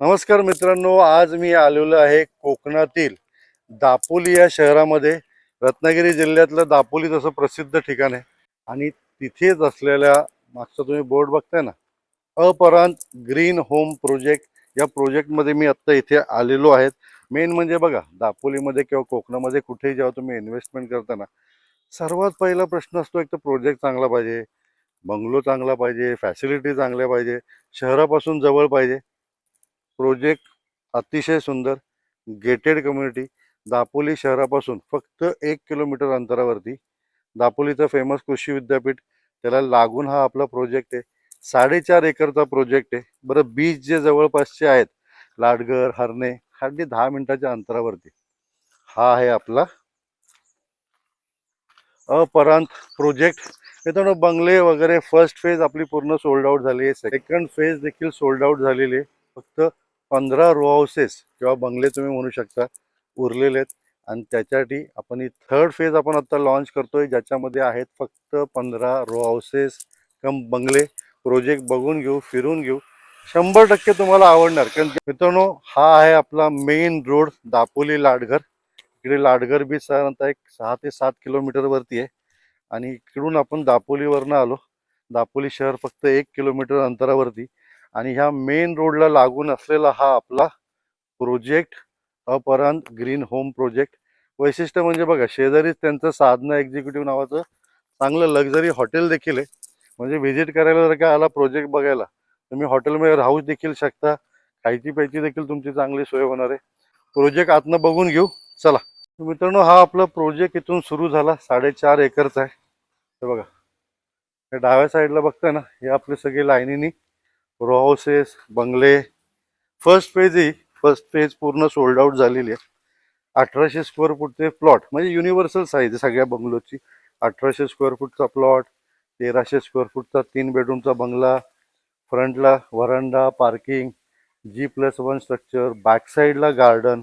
नमस्कार मित्रांनो आज मी आलेलो आहे कोकणातील दापोली या शहरामध्ये. रत्नागिरी जिल्ह्यातलं दापोली तसं प्रसिद्ध ठिकाण आहे. आणि तिथेच असलेल्या मागचा तुम्ही बोर्ड बघताय ना अपरांत ग्रीन होम प्रोजेक्ट या प्रोजेक्टमध्ये मी आत्ता इथे आलेलो आहेत मेन म्हणजे बघा दापोलीमध्ये किंवा कोकणामध्ये कुठेही जेव्हा तुम्ही इन्व्हेस्टमेंट करताना सर्वात पहिला प्रश्न असतो एक तर प्रोजेक्ट चांगला पाहिजे बंगलो चांगला पाहिजे फॅसिलिटी चांगल्या पाहिजे शहरापासून जवळ पाहिजे. प्रोजेक्ट अतिशय सुंदर गेटेड कम्युनिटी दापोली शहरापासून फक्त एक किलोमीटर अंतरावरती. दापोलीचं फेमस कृषी विद्यापीठ त्याला लागून हा आपला प्रोजेक्ट आहे. साडेचार एकरचा प्रोजेक्ट आहे. बरं बीच जे जवळपासचे आहेत लाडगर हरणे अगदी दहा मिनिटाच्या अंतरावरती. हा आहे आपला अपरांत प्रोजेक्ट मित्रांनो बंगले वगैरे फर्स्ट फेज आपली पूर्ण सोल्ड आउट झाली आहे. सेकंड फेज देखील सोल्ड आउट झालेली आहे. फक्त पंधरा रो हाऊसेस किंवा बंगले तुम्ही म्हणू शकता उरलेले आहेत. आणि त्याच्यासाठी आपण ही थर्ड फेज आपण आत्ता लॉन्च करतोय ज्याच्यामध्ये आहेत फक्त पंधरा रो हाऊसेस कम बंगले. प्रोजेक्ट बघून घेऊ फिरून घेऊ. शंभर टक्के तुम्हाला आवडणार. कारण मित्रांनो हा आहे आपला मेन रोड दापोली लाडघर. इकडे लाडघर बीच साधारणतः एक सहा ते सात किलोमीटरवरती आहे. आणि इकडून आपण दापोलीवरनं आलो. दापोली शहर फक्त एक किलोमीटर अंतरावरती. आणि ह्या मेन रोडला लागून असलेला हा आपला project Aparant green home project वैशिष्ट्य म्हणजे बघा शेजारीच त्यांचं साधना एक्झिक्युटिव्ह नावाचं चांगलं लक्झरी हॉटेल देखील आहे. म्हणजे व्हिजिट करायला जर का आला प्रोजेक्ट बघायला तुम्ही हॉटेलमध्ये राहू देखील शकता. खायची प्यायची देखील तुमची चांगली सोय होणार आहे. प्रोजेक्ट आतनं बघून घेऊ. चला. मित्रांनो हा आपला प्रोजेक्ट इथून सुरू झाला. साडेचार एकरचा आहे. हे बघा. हे डाव्या साईडला बघताय ना हे आपले सगळे लाईनीनी रो हाऊसेस बंगले. फर्स्ट फेज ही फर्स्ट फेज पूर्ण सोल्ड आउट झालेली आहे. अठराशे स्क्वेअर फूटचे प्लॉट म्हणजे युनिव्हर्सल साईज आहे सगळ्या बंगलोची अठराशे स्क्वेअर फूटचा प्लॉट तेराशे स्क्वेअर फूटचा तीन बेडरूमचा बंगला फ्रंटला veranda parking G plus one structure back साईडला गार्डन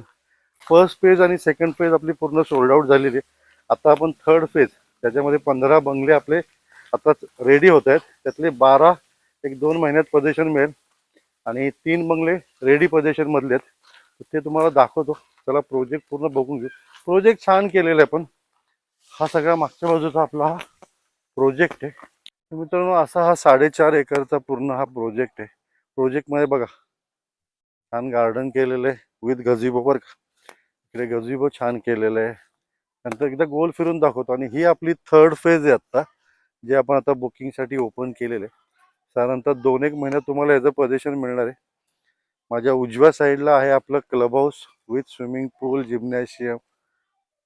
फर्स्ट फेज आणि सेकंड फेज आपली पूर्ण सोल्ड आउट झालेली आहे. आता आपण थर्ड फेज त्याच्यामध्ये पंधरा बंगले आपले आता रेडी होत आहेत. त्यातले बारा एक दोन महिन्यात प्रदेशन मिळेल. आणि तीन बंगले रेडी प्रदेशन मधले आहेत. ते तुम्हाला दाखवतो. त्याला प्रोजेक्ट पूर्ण बघून घेऊ. प्रोजेक्ट छान केलेला आहे पण हा सगळा मागच्या बाजूचा आपला हा प्रोजेक्ट आहे. मित्रांनो असा हा साडेचार एकरचा पूर्ण हा प्रोजेक्ट आहे. प्रोजेक्टमध्ये बघा छान गार्डन केलेलं आहे विथ गझिबो बरं का. इकडे गझिबो छान केलेलं आहे. नंतर एकदा गोल फिरून दाखवतो. आणि ही आपली थर्ड फेज आहे आत्ता जे आपण आता बुकिंगसाठी ओपन केलेलं आहे. साधारणतः दोन एक महिन्यात तुम्हाला याचं पोझिशन मिळणार आहे. माझ्या उजव्या साईडला आहे आपलं club house with swimming pool gymnasium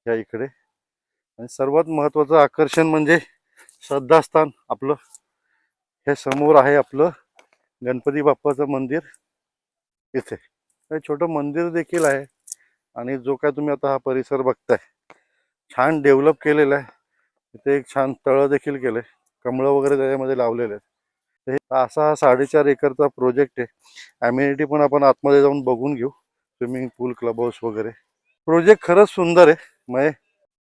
या इकडे. आणि सर्वात महत्त्वाचं आकर्षण म्हणजे श्रद्धास्थान आपलं. हे समोर आहे आपलं गणपती बाप्पाचं मंदिर. इथे. हे छोटं मंदिर देखील आहे. आणि जो काय तुम्ही आता हा परिसर बघताय छान डेव्हलप केलेला आहे. इथे एक छान तळं देखील केलं आहे कमळं वगैरे त्याच्यामध्ये लावलेले आहेत. असा हा साडेचार एकरचा प्रोजेक्ट आहे. ॲम्युनिटी पण आपण आतमध्ये जाऊन बघून घेऊ. स्विमिंग पूल क्लब हाऊस वगैरे. प्रोजेक्ट खरंच सुंदर आहे. म्हणजे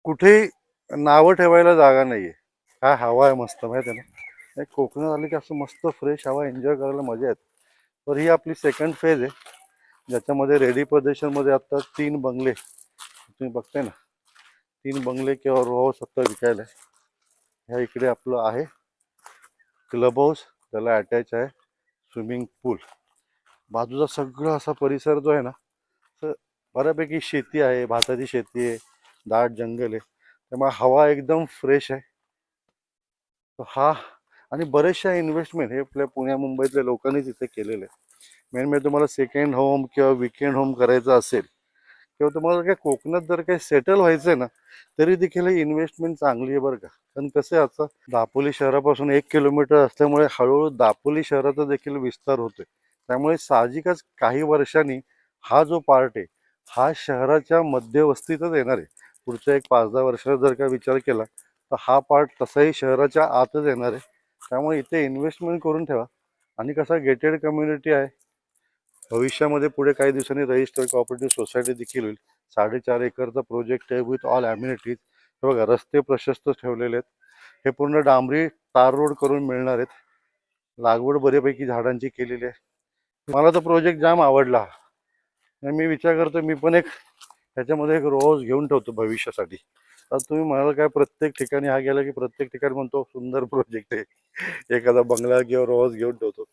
कुठेही नावं ठेवायला जागा नाही आहे काय हवा आहे मस्त माहिती आहे ना? कोकणात आली की असं मस्त फ्रेश हवा एन्जॉय करायला मजा येते. तर ही आपली सेकंड फेज आहे. ज्याच्यामध्ये रेडी प्रदेशनमध्ये आत्ता तीन बंगले. तुम्ही बघताय ना? तीन बंगले किंवा रो हाऊस आत्ता विकायला आहे. ह्या इकडे आपलं आहे. क्लब हाऊस त्याला अटॅच आहे स्विमिंग पूल बाजूचा सगळा असा परिसर जो आहे ना तर बऱ्यापैकी शेती आहे भाताची शेती आहे दाट जंगल आहे. त्यामुळे हवा एकदम फ्रेश आहे. तर हा आणि बरेचशा इन्व्हेस्टमेंट हे आपल्या पुण्या मुंबईतल्या लोकांनी तिथे केलेलं आहे मेन म्हणजे तुम्हाला सेकंड होम किंवा विकेंड होम करायचं असेल किंवा तुम्हाला काय कोकणात जर काही सेटल व्हायचं आहे ना तरी देखील ही इन्व्हेस्टमेंट चांगली आहे बरं का. कारण कसं आहे आता दापोली शहरापासून एक किलोमीटर असल्यामुळे हळूहळू दापोली शहराचा देखील विस्तार होतोय. त्यामुळे साहजिकच काही वर्षांनी हा जो पार्ट आहे हा शहराच्या मध्यवस्तीतच येणार आहे. पुढच्या एक पाच दहा वर्षाचा जर का विचार केला तर हा पार्ट तसाही शहराच्या आतच येणार आहे. त्यामुळे इथे इन्व्हेस्टमेंट करून ठेवा. आणि कसा गेटेड कम्युनिटी आहे भविष्यामध्ये पुढे काही दिवसांनी रजिस्टर कॉपरेटिव्ह सोसायटी देखील होईल. साडेचार एकरचा प्रोजेक्ट आहे विथ ऑल ॲम्युनिटीज हे बघा रस्ते प्रशस्त ठेवलेले आहेत. हे पूर्ण डांबरी तार रोड करून मिळणार आहेत. लागवड बऱ्यापैकी झाडांची केलेली आहे. मला तर प्रोजेक्ट जाम आवडला. आणि मी विचार करतो मी पण एक ह्याच्यामध्ये एक रोज घेऊन ठेवतो भविष्यासाठी. तर तुम्ही म्हणाल काय प्रत्येक ठिकाणी हा गेला की प्रत्येक ठिकाणी म्हणतो सुंदर प्रोजेक्ट आहे. एखादा बंगला किंवा रोज घेऊन ठेवतो.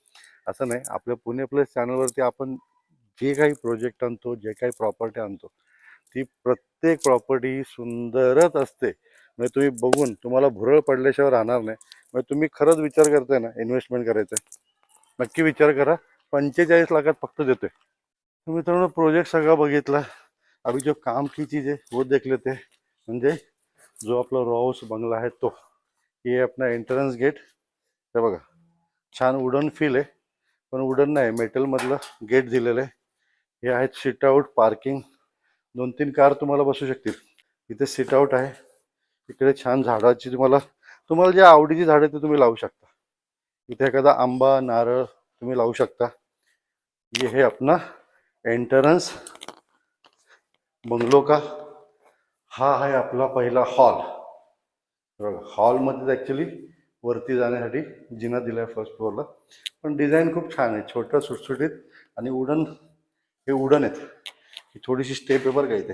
असं नाही. आपल्या पुणे प्लस चॅनलवरती आपण जे काही प्रोजेक्ट आणतो जे काही प्रॉपर्टी आणतो ती प्रत्येक प्रॉपर्टी सुंदरच असते. म्हणजे तुम्ही बघून तुम्हाला भुरळ पडल्याशिवाय राहणार नाही. म्हणजे तुम्ही खरंच विचार करताय ना इन्व्हेस्टमेंट करायचं नक्की विचार करा. पंचेचाळीस लाखात फक्त देतोय. मित्रांनो प्रोजेक्ट सगळा बघितला. अभी जो काम की चीज है वो देख लेते हैं म्हणजे जो आपला रॉ हाऊस बंगला आहे तो. हे आपला एंट्रन्स गेट हे बघा. छान वुडन फील आहे. पण वुडन नाही मेटलमधलं गेट दिलेलं आहे. हे आहेत सीट आऊट पार्किंग दोन तीन कार तुम्हाला बसू शकतील. इथे सीट आऊट आहे. इकडे छान झाडाची तुम्हाला तुम्हाला जे आवडीची झाडं ते तुम्ही लावू शकता. इथे एखादा आंबा नारळ तुम्ही लावू शकता. ये हे आपला एंट्रन्स बंगलो का? हा आहे आपला पहिला हॉल बघा हॉलमध्ये ॲक्च्युली वरती जाण्यासाठी जिना दिला आहे फर्स्ट फ्लोअरला पण डिझाईन खूप छान आहे. छोटं सुटसुटीत आणि उडन हे उडन आहेत. ही थोडीशी स्टेप आहे बरं का इथे?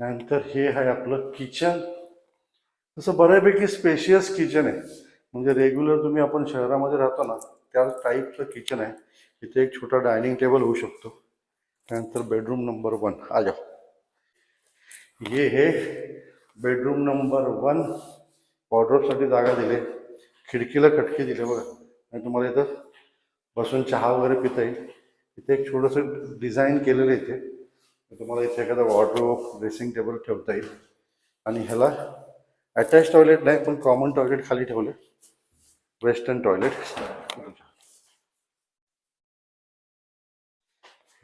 त्यानंतर हे आहे आपलं किचन तसं बऱ्यापैकी स्पेशियस किचन आहे. म्हणजे रेग्युलर तुम्ही आपण शहरामध्ये राहतो ना त्या टाईपचं किचन आहे. इथे एक छोटा डायनिंग टेबल होऊ शकतो. त्यानंतर बेडरूम नंबर वन आ जाओ. हे बेडरूम नंबर वन वॉर्ड्रोबसाठी जागा दिली. खिडकीला खटके दिले बघा. आणि तुम्हाला इथं बसून चहा वगैरे पिता येईल. इथे एक छोटंसं डिझाईन केलेलं आहे इथे. तुम्हाला इथे एखादा वॉर्ड्रोब ड्रेसिंग टेबल ठेवता येईल. आणि ह्याला अटॅच टॉयलेट नाही पण कॉमन टॉयलेट खाली ठेवलं. वेस्टर्न टॉयलेट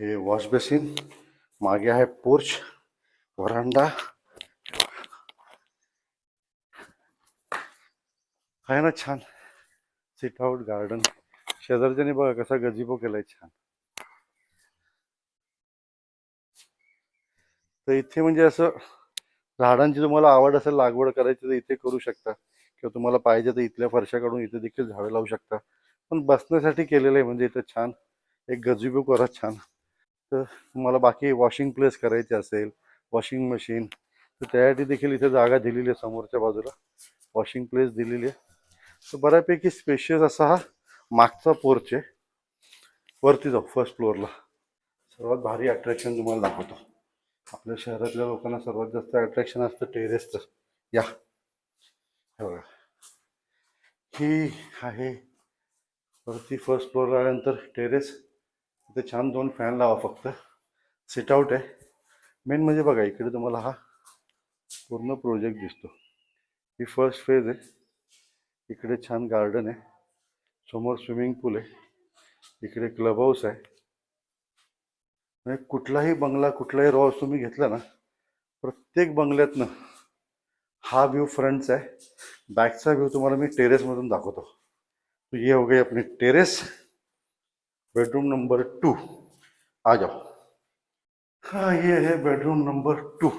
हे वॉश बेसिन मागे आहे पोर्च वरांडा आहे ना छान. सिट आउट गार्डन शेजारच्याने बघा कसा गजिबो केलाय छान. तर इथे म्हणजे असं झाडांची तुम्हाला आवड असेल लागवड करायची तर इथे करू शकता. किंवा तुम्हाला पाहिजे तर इथल्या फरशा काढून इथे देखील झाडं लावू शकता. पण बसण्यासाठी केलेलं आहे म्हणजे इथं छान. एक गजिबो करा छान. तर तुम्हाला बाकी वॉशिंग प्लेस करायची असेल वॉशिंग मशीन तर त्यासाठी देखील इथे जागा दिलेली आहे समोरच्या बाजूला. वॉशिंग प्लेस दिलेली आहे. तर बऱ्यापैकी स्पेशियस असा हा मागचा पोर्च आहे. वरती जाऊ फर्स्ट फ्लोअरला सर्वात भारी अट्रॅक्शन तुम्हाला दाखवतो. आपल्या शहरातल्या लोकांना सर्वात जास्त अट्रॅक्शन असतं टेरेसचं या. हे बघा. ही आहे. वरती फर्स्ट फ्लोअरला आल्यानंतर टेरेस इथे छान दोन फॅन लावा फक्त. सिटआउट आहे. मेन म्हणजे बघा इकडे तुम्हाला हा पूर्ण प्रोजेक्ट दिसतो. ही फर्स्ट फेज आहे. इकडे छान गार्डन आहे. समोर स्विमिंग पूल आहे. इकडे क्लब हाऊस आहे. म्हणजे कुठलाही बंगला कुठलाही रॉज तुम्ही घेतला ना प्रत्येक बंगल्यातनं हा व्ह्यू फ्रंटचा आहे. बॅकचा व्ह्यू तुम्हाला मी टेरेसमधून दाखवतो. तो ये हो गई अपनी टेरेस. Bedroom number two. आ जाओ. हा ये है बेडरूम नंबर टू.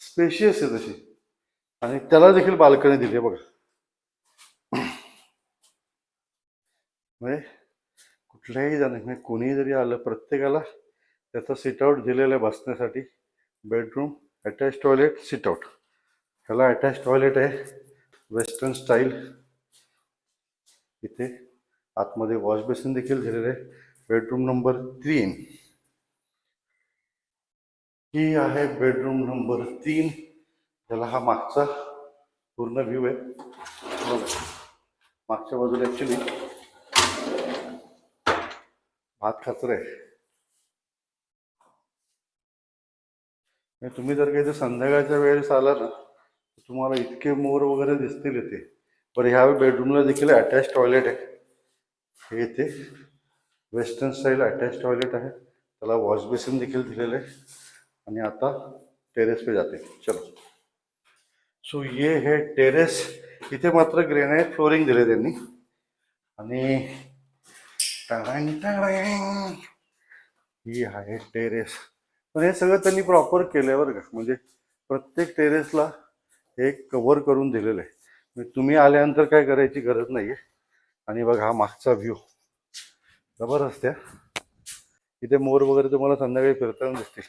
स्पेशियस आहे तशी. आणि त्याला देखील बाल्कनी दिली आहे बघा. म्हणजे कुठल्याही जण म्हणजे कोणीही जरी आलं प्रत्येकाला त्याचा सिटआउट दिलेलं आहे बसण्यासाठी. बेडरूम अटॅच टॉयलेट सिटआउट ह्याला अटॅच टॉयलेट आहे. वेस्टर्न स्टाईल इथे आतमध्ये वॉश बेसिन देखील दिलेलं आहे. बेडरूम नंबर तीन ही आहे बेडरूम नंबर तीन त्याला हा मागचा पूर्ण व्ह्यू आहे. बघा. मागच्या बाजूला ॲक्च्युली भात खाचर आहे तुम्ही जर काही संध्याकाळच्या वेळेस आला ना तुम्हाला इतके मोर वगैरे दिसतील इथे. पण ह्या बेडरूमला देखील अटॅच टॉयलेट आहे. हे इथे वेस्टर्न स्टाईल अटॅच टॉयलेट आहे. त्याला वॉश बेसिन देखील दिलेलं आहे. आणि आता टेरेस पे जाते. चलो. सो ये हे टेरेस इथे मात्र ग्रेनाईट फ्लोरिंग दिले त्यांनी. आणि ही आहे टेरेस पण हे सगळं त्यांनी प्रॉपर केलंय बरं का. म्हणजे प्रत्येक टेरेसला हे कव्हर करून दिलेलं आहे म्हणजे तुम्ही आल्यानंतर काय करायची गरज नाही आहे आणि बघा हा मागचा व्ह्यू जबरदस्त आहे इथे मोर वगैरे तुम्हाला संध्याकाळी फिरताना दिसतील.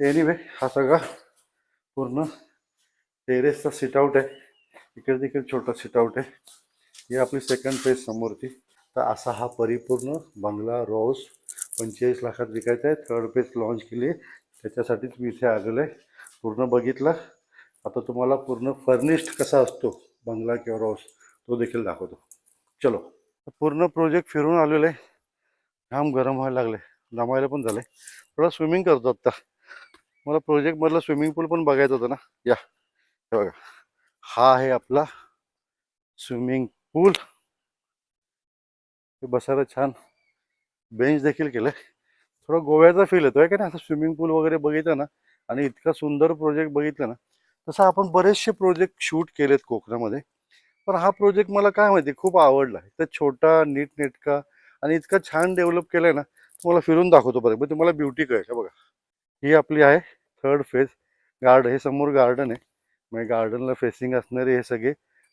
एनिवे हा सगळा पूर्ण टेरेसचा सिटआउट आहे. इकडे तिकडे छोटा सिटआउट आहे. ही आपली सेकंड फेज समोरची. तर असा हा परिपूर्ण बंगला रोज पंचेचाळीस लाखात विकायचा आहे. थर्ड फेज लॉन्च केली. आहे त्याच्यासाठीच मी इथे आलेलो आहे. पूर्ण बघितलं. आता तुम्हाला पूर्ण फर्निश्ड कसा असतो बंगला किंवा रॉस तो देखील दाखवतो. चलो. पूर्ण प्रोजेक्ट फिरून आलेलो आहे. घाम गरम व्हायला लागले दमायला पण झाले थोडा स्विमिंग करतो आत्ता मला प्रोजेक्टमधला स्विमिंग पूल पण बघायचं होतं ना. या. हे बघा. हा आहे आपला स्विमिंग पूल हे बसायला छान. बेंच देखील केलंय. थोडा गोव्याचा फील येतोय का नाही? असं स्विमिंग पूल वगैरे बघितलं ना आणि इतका सुंदर प्रोजेक्ट बघितलं ना तसं आपण बरेचसे प्रोजेक्ट शूट केलेत कोकणामध्ये. पण हा प्रोजेक्ट मला काय माहिती खूप आवडला. तर छोटा नीट नेटका आणि इतका छान डेव्हलप केलाय ना तुम्हाला फिरून दाखवतो बरं मग तुम्हाला ब्युटी कळेल. बघा. ही आपली आहे थर्ड फेज गार्ड हे समोर गार्डन आहे. म्हणजे गार्डनला फेसिंग असणारे हे सगळे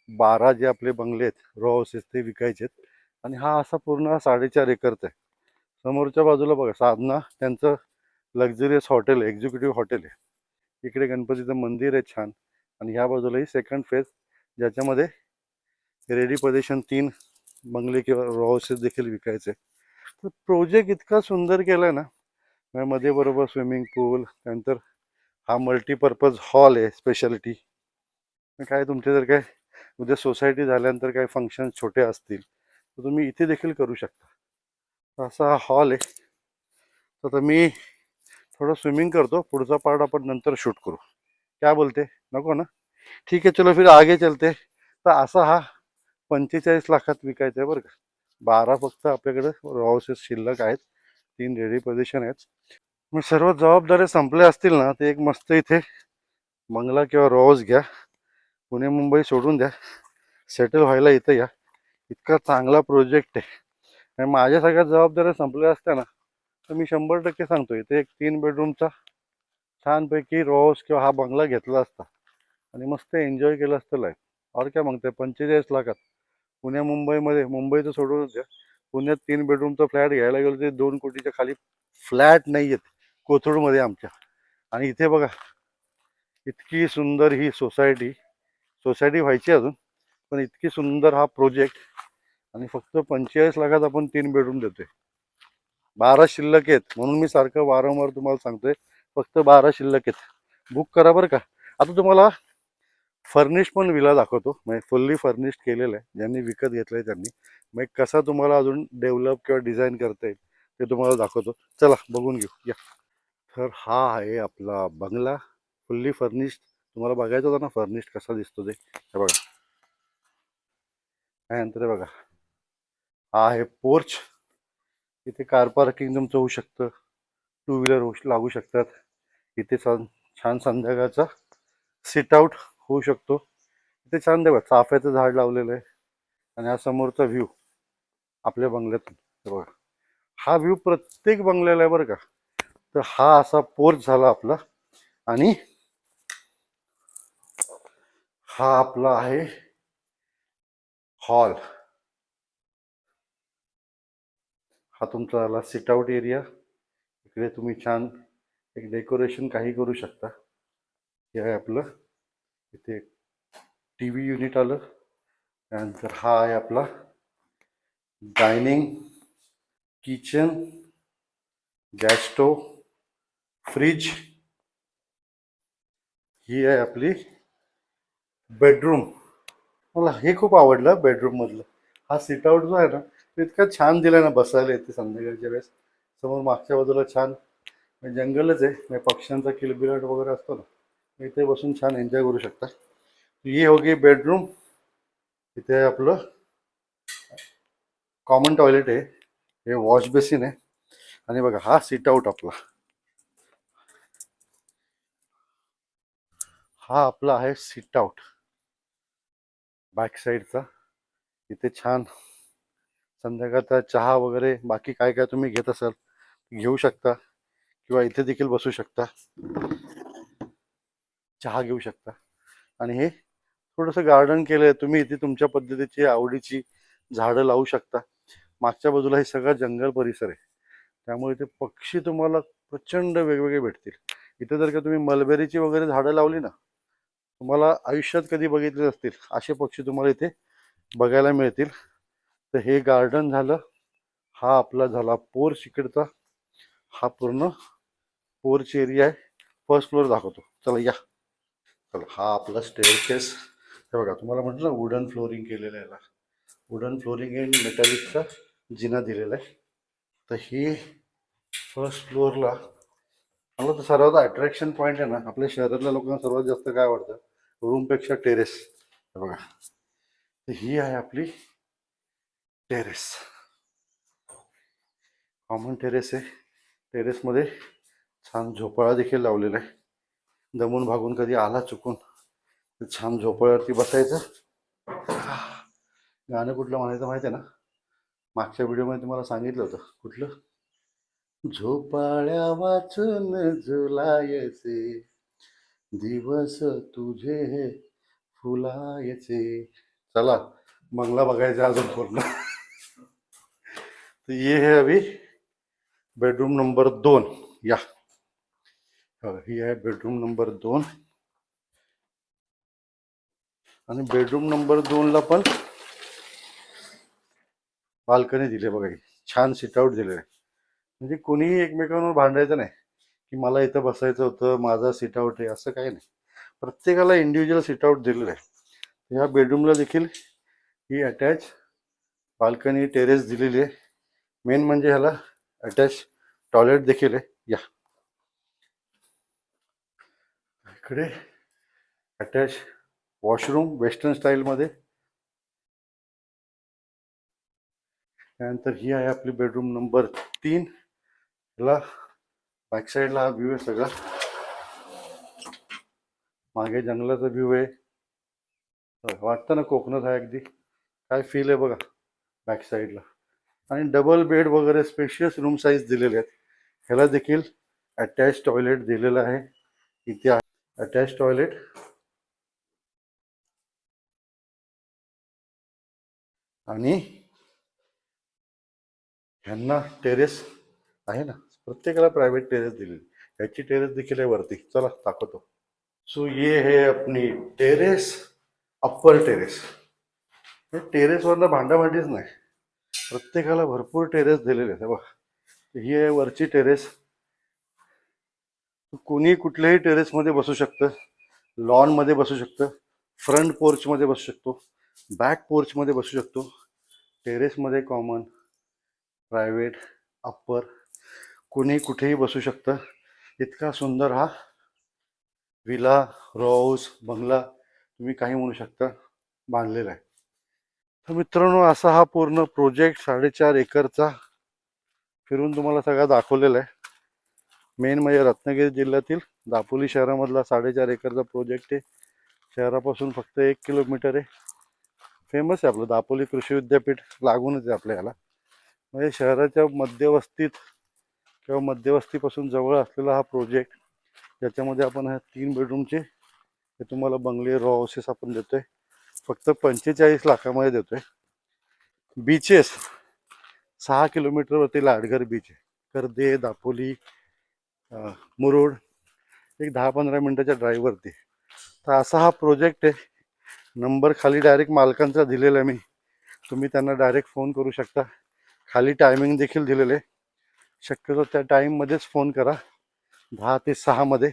बारा जे आपले बंगले आहेत रो हाऊसेस ते विकायचे आहेत. आणि हा असा पूर्ण साडेचार एकरचा आहे. समोरच्या बाजूला बघा साधना त्यांचं लक्झरियस हॉटेल आहे एक्झिक्युटिव्ह हॉटेल आहे. इकडे गणपतीचं मंदिर आहे छान. आणि ह्या बाजूलाही सेकंड फेज ज्याच्यामध्ये रेडी प्रदेशन तीन बंगले किंवा रो हाऊसेस देखील विकायचे तर प्रोजेक्ट इतका सुंदर केला ना म्हणजे मध्ये बरोबर स्विमिंग पूल त्यानंतर हा मल्टीपर्पज हॉल आहे स्पेशालिटी काय तुमचे जर काय उद्या सोसायटी झाल्यानंतर काय फंक्शन छोटे असतील? तर तुम्ही इथे देखील करू शकता. असा हा हॉल आहे. तर आता मी थोडं स्विमिंग करतो. पुढचा पार्ट आपण नंतर शूट करू. काय बोलते? नको ना? ठीक आहे चलो फिर आगे चलते. तर असा हा पंचेचाळीस लाखात विकायचा आहे बरं का. बारा फक्त आपल्याकडे हाऊसेस शिल्लक आहेत. तीन रेडी पोझिशन आहेत. मग सर्व जबाबदाऱ्या संपल्या असतील ना ते एक मस्त इथे बंगला किंवा रोज घ्या. पुणे मुंबई सोडून द्या. सेटल व्हायला इथं या. इतका चांगला प्रोजेक्ट आहे. आणि माझ्या सगळ्या जबाबदाऱ्या संपल्या असत्या ना तर मी शंभर टक्के सांगतो इथे एक तीन बेडरूमचा छानपैकी रोज किंवा हा बंगला घेतला असता. आणि मस्त एन्जॉय केलं असतं लाईफ और काय म्हणते पंचेचाळीस लाखात. पुण्या मुंबईमध्ये मुंबईचं सोडूनच द्या. पुण्यात तीन बेडरूमचा फ्लॅट घ्यायला गेलो ते दोन कोटीच्या खाली फ्लॅट नाही आहेत कोथरूडमध्ये आमच्या. आणि इथे बघा इतकी सुंदर ही सोसायटी सोसायटी व्हायची अजून पण इतकी सुंदर हा प्रोजेक्ट आणि फक्त पंचेचाळीस लाखात आपण तीन बेडरूम देतोय. बारा शिल्लक आहेत म्हणून मी सारखं वारंवार तुम्हाला सांगतोय फक्त बारा शिल्लक आहेत. बुक करा बरं का. आता तुम्हाला फर्निश पण विला दाखवतो. म्हणजे फुल्ली फर्निश्ड केलेलं आहे. ज्यांनी विकत घेतलंय त्यांनी. मग कसा तुम्हाला अजून डेव्हलप किंवा डिझाईन करता येईल ते तुम्हाला दाखवतो. चला बघून घेऊ. या. तर हा आहे आपला बंगला. फुल्ली फर्निश्ड तुम्हाला बघायचं होतं ना फर्निश्ड कसा दिसतो ते. हे बघा. त्यानंतर हे बघा. हा आहे पोर्च. इथे कार पार्किंग तुमचं होऊ शकतं. टू व्हीलर लागू शकतात. इथे छान छान संध्याकाळचा सिट होऊ शकतो. इथे छान देवा चाफ्याचं झाड लावलेलं आहे. आणि हा समोरचा व्ह्यू आपल्या बंगल्यातून. बघा. हा व्ह्यू प्रत्येक बंगल्याला आहे बरं का. तर हा असा पोर्च झाला आपला. आणि हा आपला आहे हॉल. हा तुमचा आला सिटआउट एरिया इकडे तुम्ही छान एक डेकोरेशन काही करू शकता. हे आहे आपलं. इथे टी व्ही युनिट आलं. त्यानंतर हा आहे आपला dining kitchen gas stove fridge ही आहे आपली बेडरूम मला हे खूप आवडलं बेडरूममधलं हा सिटआउट जो आहे ना इतकं छान दिलं ना बसायला येते संध्याकाळच्या वेळेस. समोर मागच्या बाजूला छान म्हणजे जंगलच आहे. म्हणजे पक्ष्यांचा किलबिलाट वगैरे असतो ना. इथे बसून छान एन्जॉय करू शकता. ही होगी बेडरूम इथे आपलं कॉमन टॉयलेट आहे. हे वॉश बेसिन आहे. आणि बघा हा सिट आउट आपला. हा आपला आहे सिट आउट बॅक साईडचा इथे छान संध्याकाळचा चहा वगैरे बाकी काय काय तुम्ही घेत असाल घेऊ शकता किंवा इथे देखील बसू शकता. चहा घेऊ शकता. आणि हे थोडंसं गार्डन केलंय तुम्ही इथे तुमच्या पद्धतीची आवडीची झाडं लावू शकता. मागच्या बाजूला हे सगळं जंगल परिसर आहे. त्यामुळे इथे पक्षी तुम्हाला प्रचंड वेगवेगळे भेटतील. इथे जर का तुम्ही मलबेरीची वगैरे झाडं लावली ना तुम्हाला आयुष्यात कधी बघितले नसतील असे पक्षी तुम्हाला इथे बघायला मिळतील. तर हे गार्डन झालं. हा आपला झाला पोर्च इकडचा हा पूर्ण पोर्च एरिया आहे. फर्स्ट फ्लोअर दाखवतो. चला या. चला हा आपला स्टेअरकेस हे बघा तुम्हाला म्हटलं ना वुडन फ्लोरिंग केलेलं आहे याला. वुडन फ्लोरिंग आणि मेटॅलिकचा जिना दिलेला आहे. तर ही फर्स्ट फ्लोअरला मला तर सर्वात अट्रॅक्शन पॉईंट आहे ना आपल्या शहरातल्या लोकांना सर्वात जास्त काय आवडतं? रूमपेक्षा टेरेस हे बघा. तर ही आहे आपली टेरेस. कॉमन टेरेस आहे. टेरेसमध्ये छान झोपाळा देखील लावलेला आहे. दमून भागून कधी आला चुकून छान झोपाळ्यावरती बसायचं. गाणं कुठलं म्हणायचं माहिती आहे ना? मागच्या व्हिडिओमध्ये तुम्हाला सांगितलं होतं. कुठलं? झोपाळ्या वाचून झुलायचे. दिवस तुझे फुलायचे. चला मंगला बघायचं अजून पूर्ण. तो ये है अभी बेडरूम नंबर दोन. या. ही आहे बेडरूम नंबर दोन. आणि बेडरूम नंबर दोनला पण बाल्कनी दिली बघा छान सिटआउट दिलेलं आहे. म्हणजे कोणीही एकमेकांवर भांडायचं नाही की मला इथं बसायचं होतं माझा सिटआउट आहे असं काही नाही. प्रत्येकाला इंडिव्हिज्युअल सिटआउट दिलेलं आहे. ह्या बेडरूमला देखील ही अटॅच बाल्कनी टेरेस दिलेली आहे. मेन म्हणजे ह्याला अटॅच टॉयलेट देखील आहे. या. इकडे अटॅच वॉशरूम वेस्टर्न स्टाईलमध्ये त्यानंतर ही आहे आपली बेडरूम नंबर तीन. ह्याला बॅक साईडला हा व्ह्यू आहे सगळा. मागे जंगलाचा व्ह्यू आहे. वाटतं ना कोकणात आहे अगदी. काय फील आहे बघा. बॅक साईडला आणि डबल बेड वगैरे स्पेशियस रूम साईज दिलेले आहेत. ह्याला देखील अटॅच टॉयलेट दिलेलं आहे. इथे आहे अटॅच टॉयलेट आणि ह्यांना टेरेस आहे ना. प्रत्येकाला प्रायव्हेट टेरेस दिलेली. ह्याची टेरेस देखील आहे वरती. चला दाखवतो. सो ये है अपनी टेरेस अप्पर टेरेस टेरेसवरनं भांडाभांडीच नाही. प्रत्येकाला भरपूर टेरेस दिलेले आहेत. बघा. ही आहे वरची टेरेस कोणी कुठल्याही टेरेसमध्ये बसू शकतं. लॉनमध्ये बसू शकतं. फ्रंट पोर्चमध्ये बसू शकतो. बॅक पोर्चमध्ये बसू शकतो. टेरेसमध्ये कॉमन प्रायव्हेट अप्पर कोणी कुठेही बसू शकतं. इतका सुंदर हा विला हाऊस बंगला तुम्ही काही म्हणू शकता. बांधलेला आहे. तर मित्रांनो असा हा पूर्ण प्रोजेक्ट साडेचार एकरचा फिरून तुम्हाला सगळा दाखवलेला आहे. मेन म्हणजे रत्नागिरी जिल्ह्यातील दापोली शहरामधला साडेचार एकरचा प्रोजेक्ट आहे. शहरापासून फक्त एक किलोमीटर आहे. फेमस आहे आपलं दापोली कृषी विद्यापीठ लागूनच आहे आपल्या याला. म्हणजे शहराच्या मध्यवस्तीत किंवा मध्यवस्तीपासून जवळ असलेला हा प्रोजेक्ट ज्याच्यामध्ये आपण ह्या तीन बेडरूमचे हे तुम्हाला बंगले रॉ हाऊसेस आपण देतोय. फक्त पंचेचाळीस लाखामध्ये देतोय. बीचेस सहा किलोमीटरवरती लाडघर बीच आहे. कर्दे दापोली मुरुड एक दहा पंधरा मिनटाच्या ड्राईव्हवरती तर असा हा प्रोजेक्ट आहे. नंबर खाली डायरेक्ट मालकांचा दिलेला आहे मी. तुम्ही त्यांना डायरेक्ट फोन करू शकता. खाली टायमिंग देखील दिलेले शक्यतो त्या टाईममध्येच फोन करा. दहा ते सहामध्ये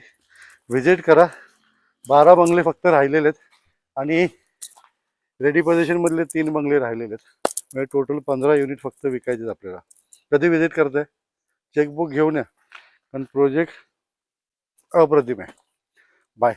व्हिजिट करा. बारा बंगले फक्त राहिलेले आहेत. आणि रेडी पोझिशनमधले तीन बंगले राहिलेले आहेत. म्हणजे टोटल पंधरा युनिट फक्त विकायचे आपल्याला. कधी विजिट करताय? चेकबुक घेऊन या. पण प्रोजेक्ट अप्रतिम आहे. बाय